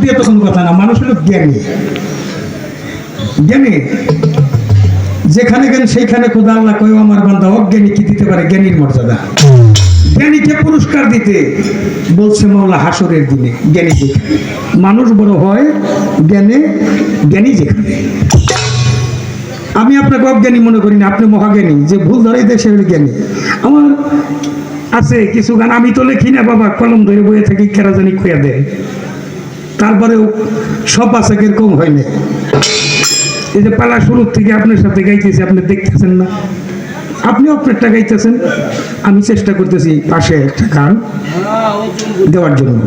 দিয়ে তখন কথা না, মানুষ হলো জ্ঞানী। জ্ঞানী? যেখানে গেন সেইখানে খোদা আল্লাহ কয় আমার বান্দা, অজ্ঞানী কি দিতে পারে? জ্ঞানীর মর্যাদা। জ্ঞানীকে পুরস্কার দিতে বলছে মাওলা হাসরের দিনে, জ্ঞানী যেখানে। মানুষ বড় হয় জ্ঞানে, জ্ঞানী যেখানে। আমি আপনাকে অজ্ঞানী মনে করি না, আপনি মহাজ্ঞানী। যে ভুল ধরে দেশে হলে জ্ঞানী। আমার আছে কিছু গান, আমি তো লিখি না বাবা, কলম ধরে বয়ে থাকি, কেরা জানি খুঁয়া দেয়। তারপরেও সব আছে কীরকম হয় না এই যে পালা শুরুর থেকে আপনার সাথে গাইতেছি, আপনি দেখতেছেন না। আপনিও আপনারটা গাইতেছেন। আমি চেষ্টা করতেছি পাশে একটা গান দেওয়ার জন্য।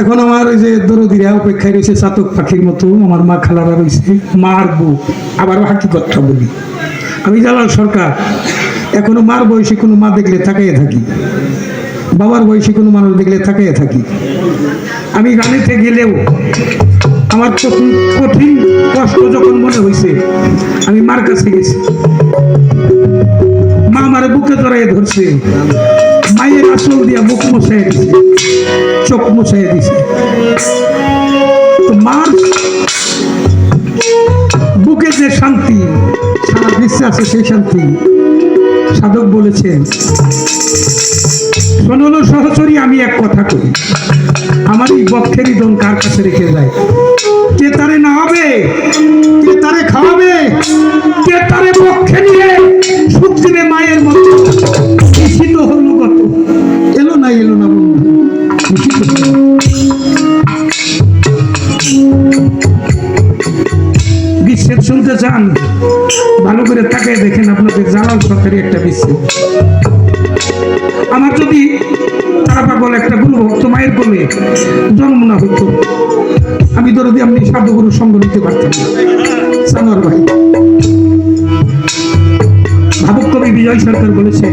এখন আমার ওই যে দরদিরা অপেক্ষায় রয়েছে চাতক পাখির মতো, আমার মা খালারা রয়েছে মার বুক আবারও হাকিকতটা বলি। আমি জালাল সরকার, এখনও মার বয়সে কোনো মা দেখলে তাকাইয়ে থাকি। বাবার বয়সে কোনো মানুষ দেখলে তাকাইয়ে থাকি। আমি গানেতে গেলেও আমার কঠিন কষ্ট যখন মনে হয়েছে আমি মার কাছে গেছি। মা আমার বুকে জড়াইয়ে ধরছে। মায়ের আসল দিয়া মুখ মশাই দিছে, চোখ মুছাই দিছে। মার বুকে যে শান্তি, সারা বিশ্বে আছে সেই শান্তি। সাধক বলেছেন। শোনলো সহচরী, আমি এক কথা কই। আমার এই বক্ষেরই দন কার কাছে রেখে যায়? কে তারে না হবে কে তারে খাওয়াবে? কে তারে পক্ষে নিয়ে দিবে মায়ের মতো নিশ্চিত হলো কত এলো না এলো না বন্ধু বিচ্ছেদ শুনতে চান? ভালো করে আপনাদের জালাল সরকারি আমার যদি তারা পাগল একটা গুরু ভক্ত মায়ের কোলে জন্ম না হতো, আমি ধরো দিয়ে আপনি সাধুগুরু সঙ্গ নিতে পারতাম সানোয়ার ভাই। ভাবুক কবি বিজয় সরকার বলেছেন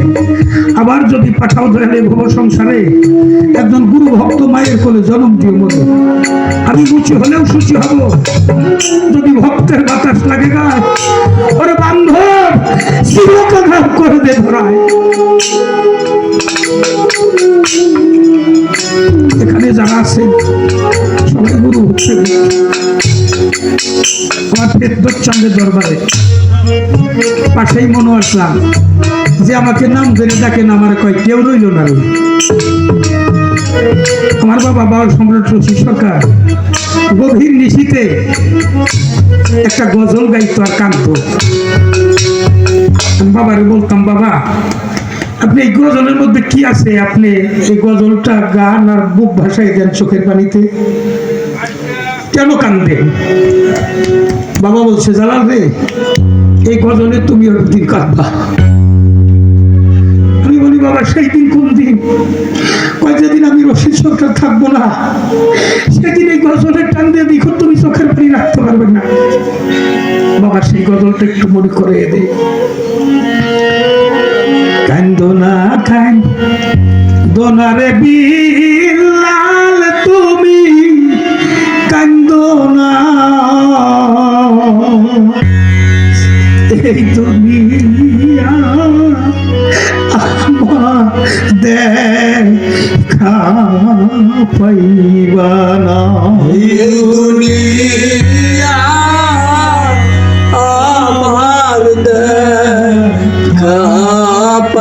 আবার যদি পাঠাও দয়ালে ভব সংসারে, একজন গুরু ভক্ত মায়ের কোলে জন্ম দিও মতো আমি মুচি হলেও সুচি হব। যদি ভক্তের বাতাস লাগে গায় ওরে বান্ধব শিবকাঘাত করে দে ধরায় এখানে যারা আছে সবাই গুরু হচ্ছে। আমার পেদ্দচান্দের দরবারে, পাশেই মনে আসলাম যে আমাকে নাম ধরে ডাকেন আমার কয়, কেউ রইল না আমার বাবা বাবার সম্রাট শশী সরকার, গভীর নিশিতে একটা গজল গাইতো আর কাঁদতো আমি বলতাম, বাবা, আপনি এই গজলের মধ্যে কি আছে? আপনি এই গজলটা গান আর বুক ভাষায় দেন চোখের পানিতে। কেন কান্দেন বাবা বলছে, জালাল রে, এই গজলে তুমি একদিন কাঁদবা। আমি বলি, বাবা, সেই দিন কোন দিন? কয়, যেদিন আমি রশিদ সরকার থাকব না, সেদিন এই গজলের টান দিয়ে দেখো, তুমি চোখের পানি রাখতে পারবে না। বাবা সেই গজলটা একটু মনে করে দে কান্দো না কান দোনারে বিলাল তুমি, কান্দো না। এই আমার দেখা পাইবা না। দুনিয়া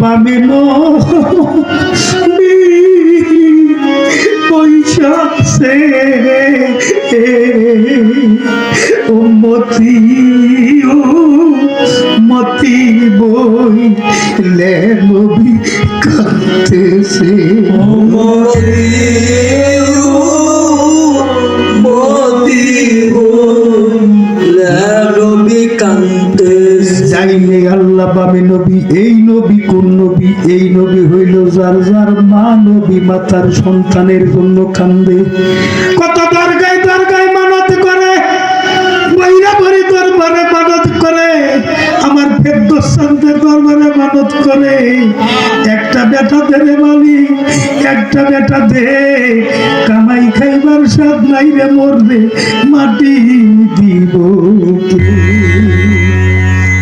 বামে পয়সা সে মতি মতি বই লে নবী কাঁদতেছে মতি। নবী, এই নবী কোন নবী? এই নবী হইল যার যার মা নবী, মাতার সন্তানের জন্য কান্দে। কত দরগায় দরগায় মানত করে বৈরা ভরি দরবারে মানত করে, আমার ফেরদোস্তানদের দরবারে মানত করে। একটা বেটা দেবে মালিক, একটা বেটা দে, কামাই খাইবার স্বাদ নাই রে মরবে মাটি দিব?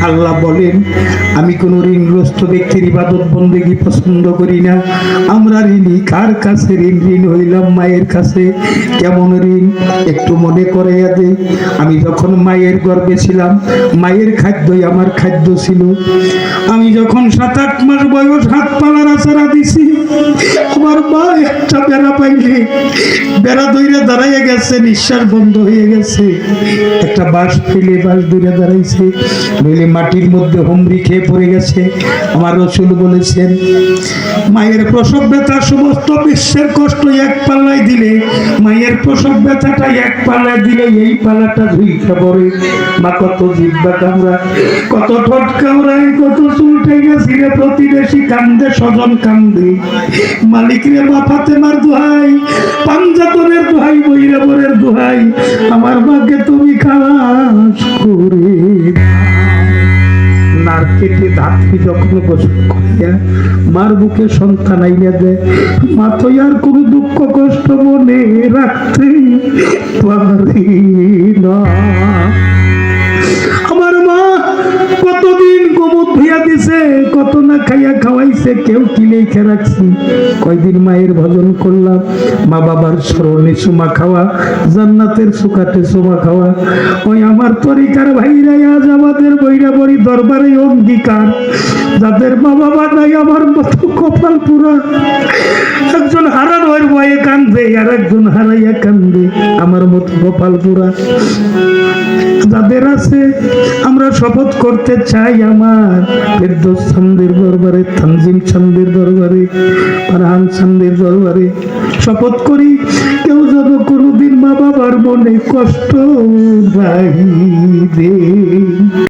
আল্লাহ বলেন, আমি কোন ঋণগ্রস্ত ব্যক্তির ইবাদত বন্দেগী পছন্দ করি না। আমরা ঋণী কার কাছে? ঋণ ঋণ হইলাম মায়ের কাছে। কেমন ঋণ? একটু মনে করে দে। আমি যখন মায়ের গর্ভে ছিলাম, মায়ের খাদ্যই আমার খাদ্য ছিল। আমি যখন সাত আট মাস বয়স হাত পালার আচারা দিছি, আমার মা একটা বেড়া পাইলে, বেড়া দইরে দাঁড়াইয়া গেছে, নিঃশ্বাস বন্ধ হয়ে গেছে। একটা বাস ফেলে বাস দইরে দাঁড়াইছে। নইলে মাটির মধ্যে হুমড়ি খেয়ে পড়ে গেছে। আমার রসুল বলেছেন, মায়ের প্রসব ব্যথা সমস্ত বিশ্বের কষ্ট এক পাল্লায় দিলে, মায়ের প্রসব ব্যথাটা এক পাল্লায় দিলে এই পাল্লাটা ঝুঁকা পড়ে। মা, কত জিব্বা কামড়ায়, কত ঠোঁট কামড়ায়, কত চুল ঠেকে ছিঁড়ে প্রতিবেশী কান্দে, স্বজন কান্দে। মালিক রে মা ফাতেমার দোহাই, পাঞ্জাতনের দোহাই বৈরাবরের দোহাই, আমার মাকে তুমি খালাস করে যখন গোসল করিয়া মার বুকে সন্তান আইয়া দেয় মা তো আর কোনো দুঃখ, কষ্ট, মনে রাখতে পারি না। আমার মা, কতদিন দিছে কত না খাইয়া খাওয়াইছে, কেউ কি লেখে রাখছি? কয়দিন মায়ের ভজন করলাম, মা বাবার স্মরণে সুমা খাওয়া, জান্নাতের সুকাতে সুমা খাওয়া। ওই আমার তরিকার ভাইরা আজ আমাদের বইরা বড়ি দরবারে অঙ্গীকার, যাদের মা বাবা নাই আমার মতো কপাল পুরা। একজন হারানোর ভয়ে কান্দে, আর একজন হারাইয়া কান্দে, আমার মতো কপাল পুরা। যাদের আছে, আমরা শপথ করতে চাই আমার। ফেরদৌস চান্দের দরবারে তানজিম চান্দের দরবারে পারহান চান্দের দরবারে। শপথ করি, কেউ যেন কোনোদিন মা বাবার মনে কষ্ট